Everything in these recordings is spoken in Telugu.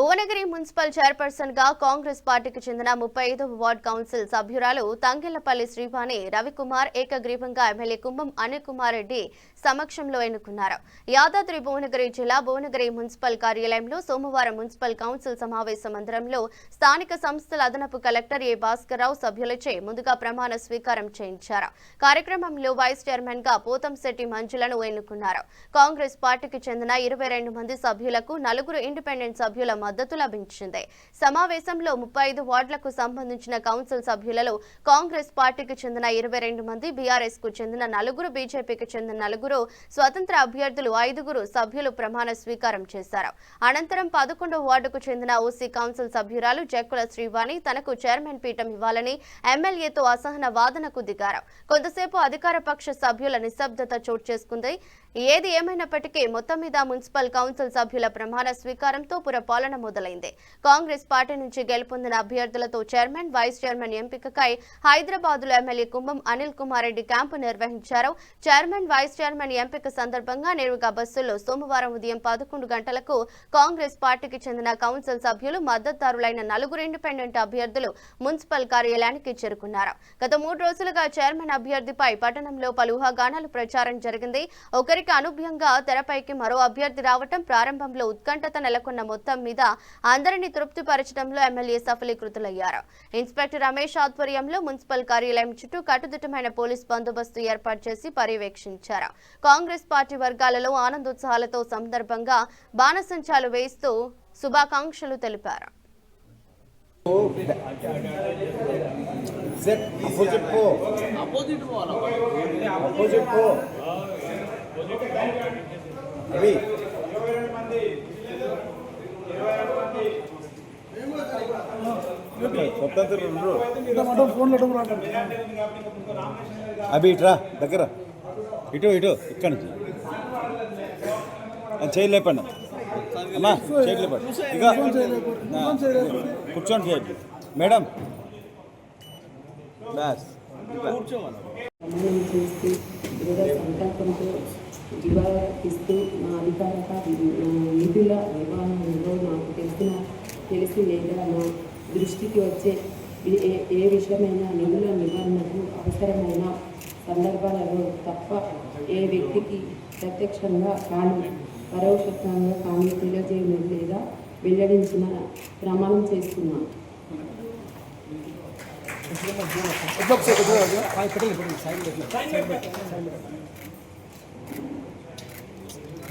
భువనగిరి మున్సిపల్ చైర్పర్సన్గా కాంగ్రెస్ పార్టీకి చెందిన ముప్పై ఐదవ వార్డ్ కౌన్సిల్ సభ్యురాలు తంగెళ్ళపల్లి శ్రీభాని రవికుమార్ ఏకగ్రీవంగా ఎమ్మెల్యే కుంభం అనిల్ కుమార్ రెడ్డి సమక్షంలో ఎన్నుకున్నారు. యాదాద్రి భువనగిరి జిల్లా భువనగిరి మున్సిపల్ కార్యాలయంలో సోమవారం మున్సిపల్ కౌన్సిల్ సమావేశ మందిరంలో స్థానిక సంస్థల అదనపు కలెక్టర్ ఏ భాస్కర్రావు సభ్యులచే ముందుగా ప్రమాణ స్వీకారం చేయించారు. కార్యక్రమంలో వైస్ చైర్మన్గా పోతంశెట్టి మంజులను ఎన్నుకున్నారు. కాంగ్రెస్ పార్టీకి చెందిన ఇరవై రెండు మంది సభ్యులకు నలుగురు ఇండిపెండెంట్ సభ్యుల మద్దతు లభించింది. సమావేశంలో ముప్పై ఐదు వార్డులకు సంబంధించిన కౌన్సిల్ సభ్యులలో కాంగ్రెస్ పార్టీకి చెందిన ఇరవై రెండు మంది బీఆర్ఎస్కు చెందిన నలుగురు బీజేపీకి చెందిన నలుగురు స్వతంత్ర అభ్యర్థులు ఐదుగురు సభ్యులు ప్రమాణ స్వీకారం చేశారు. అనంతరం పదకొండో వార్డుకు చెందిన ఓసీ కౌన్సిల్ సభ్యురాలు జక్కుల శ్రీవాణి తనకు చైర్మన్ పీఠం ఇవ్వాలని ఎమ్మెల్యేతో అసహన వాదనకు దిగారు. కొంతసేపు అధికార పక్ష సభ్యుల నిశ్శబ్దత చోటు చేసుకుంది. ఏది ఏమైనప్పటికీ మొత్తం మీద మున్సిపల్ కౌన్సిల్ సభ్యుల ప్రమాణ స్వీకారంతో పురపాలన మొదలైంది. కాంగ్రెస్ పార్టీ నుంచి గెలుపొందిన అభ్యర్థులతో చైర్మన్ వైస్ చైర్మన్ ఎంపికకై హైదరాబాద్లో ఎమ్మెల్యే కుంభం అనిల్ కుమార్ రెడ్డి క్యాంపు నిర్వహించారు. చైర్మన్ వైస్ చైర్మన్ ఎంపిక సందర్భంగా నేరుగా బస్సుల్లో సోమవారం ఉదయం పదకొండు గంటలకు కాంగ్రెస్ పార్టీకి చెందిన కౌన్సిల్ సభ్యులు మద్దతుదారులైన నలుగురు ఇండిపెండెంట్ అభ్యర్థులు మున్సిపల్ కార్యాలయానికి చేరుకున్నారు. గత మూడు రోజులుగా చైర్మన్ అభ్యర్థిపై పట్టణంలో పలు ఊహాగానాలు ప్రచారం జరిగింది. ఒకరి ఒకరికి అనూహ్యంగా తెరపైకి మరో అభ్యర్థి రావటం ప్రారంభంలో ఉత్కంఠత నెలకొన్న మొత్తం మీద అందరినీ తృప్తిపరచడంలో ఎమ్మెల్యే సఫలీకృతులయ్యారు ఇన్స్పెక్టర్ రమేష్ ఆధ్వర్యంలో మున్సిపల్ కార్యాలయం చుట్టూ కట్టుదిట్టమైన పోలీస్ బందోబస్తు ఏర్పాటు చేసి పర్యవేక్షించారు కాంగ్రెస్ పార్టీ వర్గాలలో ఆనందోత్సాహాలతో సందర్భంగా బాణసంచాలు వేస్తూ శుభాకాంక్షలు తెలిపారు సెట్ అపోజిట్ పో అవి ఇట్రా దగ్గర. ఇటు ఇటు ఇక్కడి నుంచి. చేయి లేపండి. అమ్మా చేయి లేపండి. ఇక కూర్చోండి చేయండి మేడం. బాస్ కూర్చోవాలి ప్రమాణం ఇస్తూ నా అధికారక నిధుల నిర్వహణలో నాకు తెలిసిన తెలిసి లేదా నా దృష్టికి వచ్చే ఏ- ఏ- ఏ విషయమైనా నిధుల నిర్వహణకు అవసరమైన సందర్భాలలో తప్ప ఏ వ్యక్తికి ప్రత్యక్షంగా కానీ పరోక్షంగా కానీ తెలియజేయడం లేదా వెల్లడించిన ప్రమాణం చేస్తున్నాను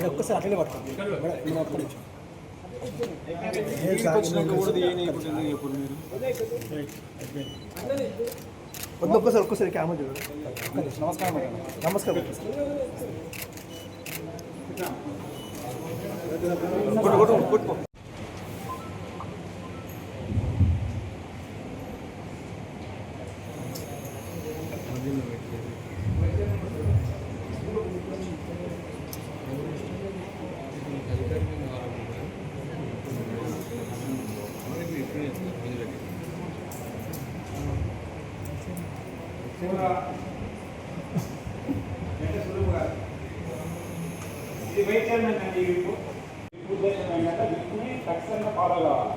ఒక్కసారి అట్లనే పట్టుకోండి మేడం, నేను ఒక్క నిమిషం. వద్దు ఒక్కసారి ఒక్కసారి కెమెరా చూడండి ఒక్క నిమిషం. నమస్కారం మేడం. నమస్కారం కొట్టు, కొట్టు, ఇది వైస్ చైర్మన్ అండి విప్పు విప్పు ఉద్దేశం ఏంటంటే విప్ని ఖచ్చితంగా ఫాలో కావాలి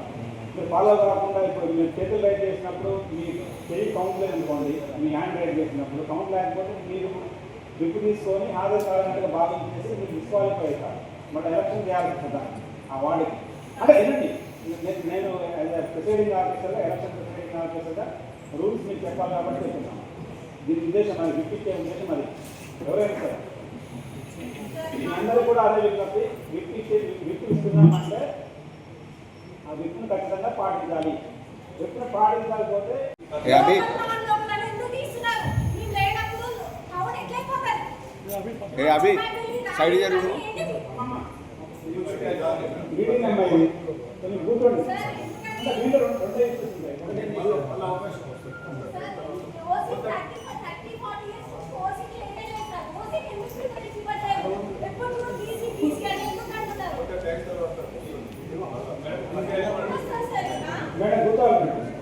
మీరు ఫాలో కాకుండా ఇప్పుడు మీరు చేతులు రైట్ చేసినప్పుడు మీ చెయ్యి కౌంట్ లేదు అనుకోండి మీ హ్యాండ్ రైట్ చేసినప్పుడు కౌంట్ లేకపోతే మీరు విప్పు తీసుకొని ఆదేశాలంటే భావించేసి మీరు డిస్క్వాలిఫై అవుతారు బట్ ఎలక్షన్ చేయాల్సి కదా ఆ వార్డుకి అంటే వినండి నేను- నేను ప్రిసైడింగ్ ఆఫీసర్గా ఎలక్షన్ ప్రిసైడింగ్ ఆఫీసర్గా రూల్స్ మీకు చెప్పాలి కాబట్టి చెప్తున్నాను దీని ఉద్దేశం అది విప్పించే ఉద్దేశం అది. ఎవరైనా సరే. అందరూ కూడా అదే విజ్ఞప్తి విప్ ఇచ్చే విప్ ఇస్తున్నామంటే ఆ విప్ను ఖచ్చితంగా పాటించాలి. విప్ను పాటించకపోతే ఏ సైడ్ జరుగు. కూర్చోండి అంటే దీంట్లో రెండు రెండే ఇస్తుంది ఒకటి మళ్ళీ మళ్ళీ అవకాశం వస్తుంది మేడం కూర్చోవాలి ప్లీజ్ ప్లీజ్ కూర్చోవాలి అమ్మ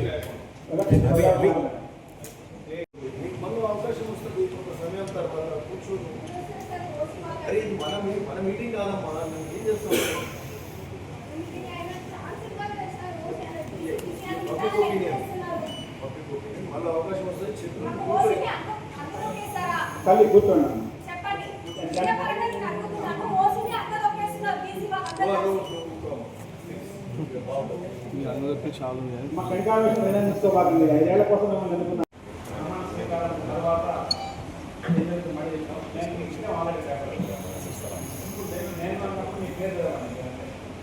తర్వాత కూర్చొని అరే ఇది మన మీ- మన మీటింగ్ కాదమ్మా మేము ఏం చేస్తాం మీటింగ్ అయినా ఛాన్స్ ఇవ్వాలి కదా సార్. ఓకే అని తీసి తీసి అని పబ్లిక్ విధానం ఒపీనియన్ చేస్తున్నారు. పబ్లిక్ ఒపీనియన్ మళ్ళీ అవకాశం వస్తుంది చెప్పి మాకు కూర్చొని ఓసీని అందరూ- అందరూ ఒకేసారా? తల్లి కూర్చోండి చెప్పండి విషయ పరంగా నేను అడుగుతున్నాను. ఓసీని అందరూ ఒకేస్తున్నారు. బీసీ వాళ్ళు అందరూ మా కంకావేశం ఏదైనా తీసుకోబాకండి ఐదేళ్ల కోసం మిమ్మల్ని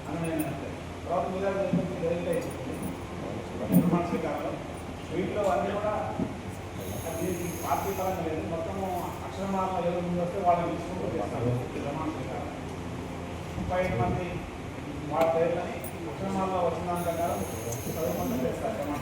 తర్వాత మీద జరిగితే ప్రమాణ వీటిలో అన్నీ కూడా అది పార్టీ పరంగా లేదు మొత్తము అక్షరమాల ఎవరు ముందు వస్తే వాళ్ళని తీసుకుంటూ చేస్తారు ప్రమాణ స్వీకారం ముప్పై ఐదు మంది వాళ్ళ పేర్లని అక్షరమాలలో వచ్చిన దాని ప్రకారం చదువుకుంటూ చేస్తారు ప్రమాణ